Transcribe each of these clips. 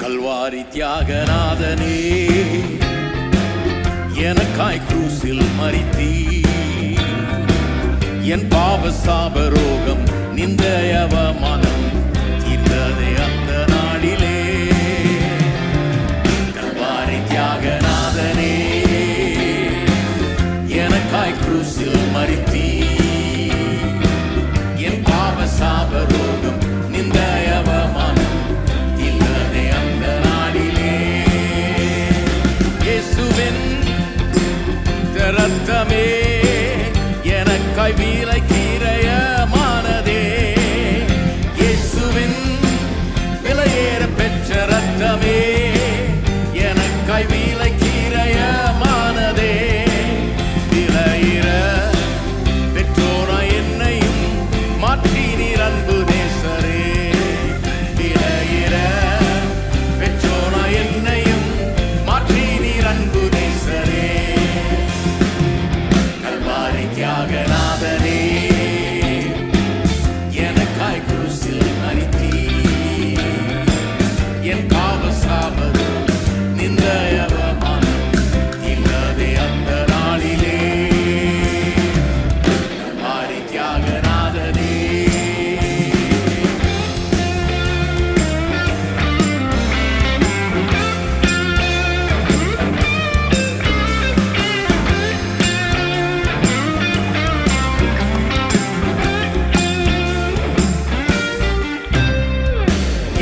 கல்வாரி தியாகநாதனே எனக்காய் குரூசில் மறித்தீ என் பாவ சாபரோகம் நிந்தயவ மனம் இந்த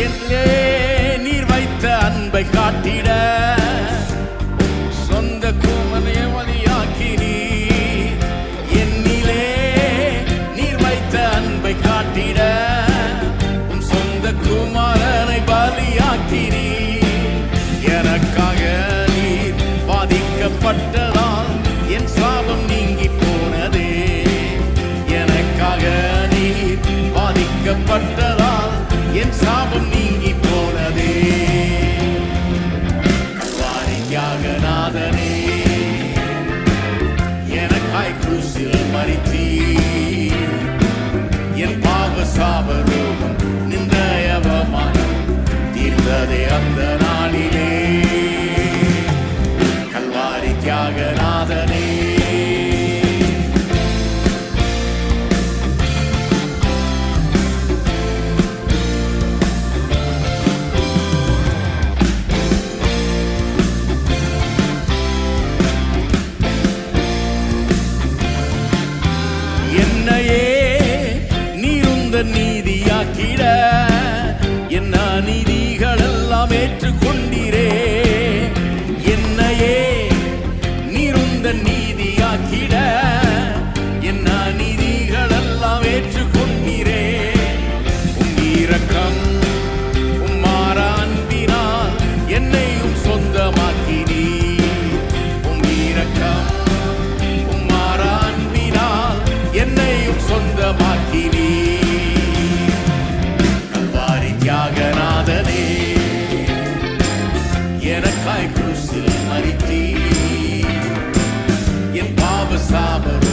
என்னே நீர் வைத்த அன்பை காட்டிட சொந்த குமரைய வழியாக்கி நீ. என்னிலே நீர் வைத்த அன்பை காட்டிட உன் சொந்த குமாரனை பலியாக்கி நீ. எனக்காக நீர் பாதிக்கப்பட்டதால் என் சாபம் நீங்கி போனதே. எனக்காக நீர் பாதிக்கப்பட்டதால் என் சாபம் நீங்கி போனதே. வாரியாக நாதனே எனக்காய் குருசில் மறித்தீ என் பாவ சாபரூபம் நிந்தயவமானம் தீர்ந்ததே அந்த நாளிலே. நீதியாக்கிட என்ன நீதிகள் எல்லாம் ஏற்றுக்கொண்டீரே? எனக்காய் குருசில் மறித்தீ என் பாவ சாபரும்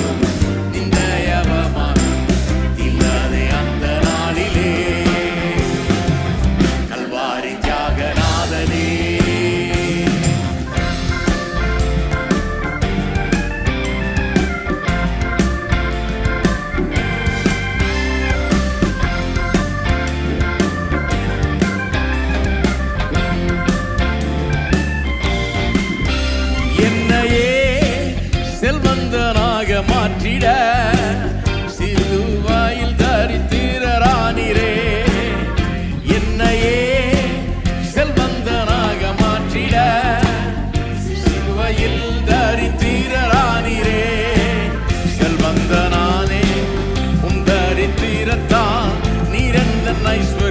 செல்வந்தனாக மாற்றிட சிலுவாயில் தரித்திரரானிரே என்னையே செல்வந்தனாக மாற்றிட சிலுவையில் தரித்திரரானிரே செல்வந்தனானே உன் தரித்திரத்தான் நீரந்தன் ஐஸ்வர்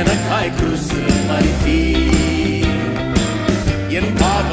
எனக்காய் குருசு மறித்தீர் என் பாவ